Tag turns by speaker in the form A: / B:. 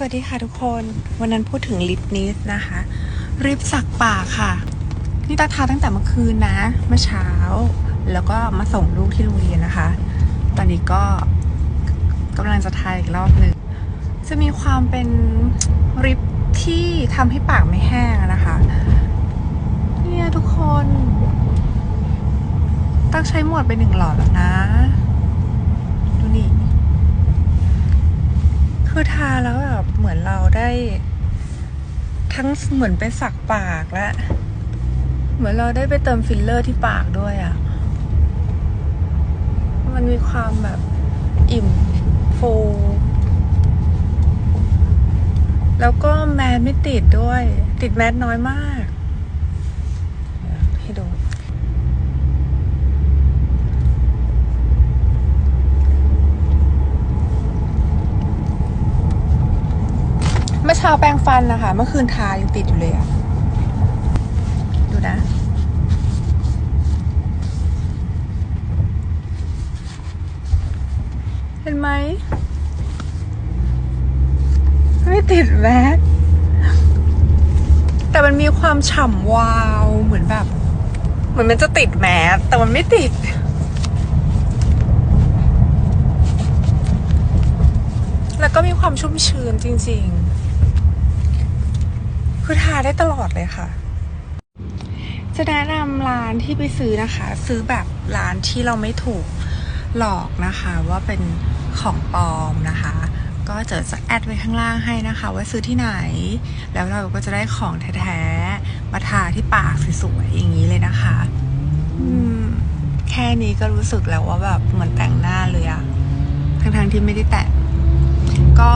A: สวัสดีค่ะทุกคน วันนั้นพูดถึงลิปนิสนะคะ ริปสักปากค่ะ นี่ตาทาตั้งแต่เมื่อคืนนะ เมื่อเช้า แล้วก็มาส่งลูกที่โรงเรียนนะคะ ตอนนี้ก็กำลังจะทาอีกรอบหนึ่ง จะมีความเป็นริปที่ทำให้ปากไม่แห้งนะคะ เนี่ยทุกคน ตั้งใช้หมดไปหนึ่งหลอดแล้วนะ ดูนี่ คือทาแล้วแบบเหมือนเราได้ ทั้งเหมือนไปสักปากและเหมือนเราได้ไปเติมฟิลเลอร์ที่ปากด้วยอะ่ะ มันมีความแบบอิ่มฟูแล้วก็แมสไม่ติดด้วย ติดแมสน้อยมากเดี๋ยวให้ดู เมื่อเช้าแปรงฟันนะคะ เมื่อคืนทายังติดอยู่เลยอะดูนะ เห็นไหม ไม่ติดแมสแต่มันมีความฉ่ำวาวเหมือนแบบ เหมือนมันจะติดแมสแต่มันไม่ติดแล้วก็มีความชุ่มชื้นจริง ๆ คือทาได้ตลอดเลยค่ะ จะแนะนำร้านที่ไปซื้อนะคะ ซื้อแบบร้านที่เราไม่ถูกหลอกนะคะ ว่าเป็นของปลอมนะคะ ก็จะจะแอดไว้ข้างล่างให้นะคะ ว่าซื้อที่ไหน แล้วเราก็จะได้ของแท้ๆมาทาที่ปากสวยๆอย่างนี้เลยนะคะแค่นี้ก็รู้สึกแล้วว่าแบบเหมือนแต่งหน้าเลยอะทั้งๆที่ไม่ได้แต่งก็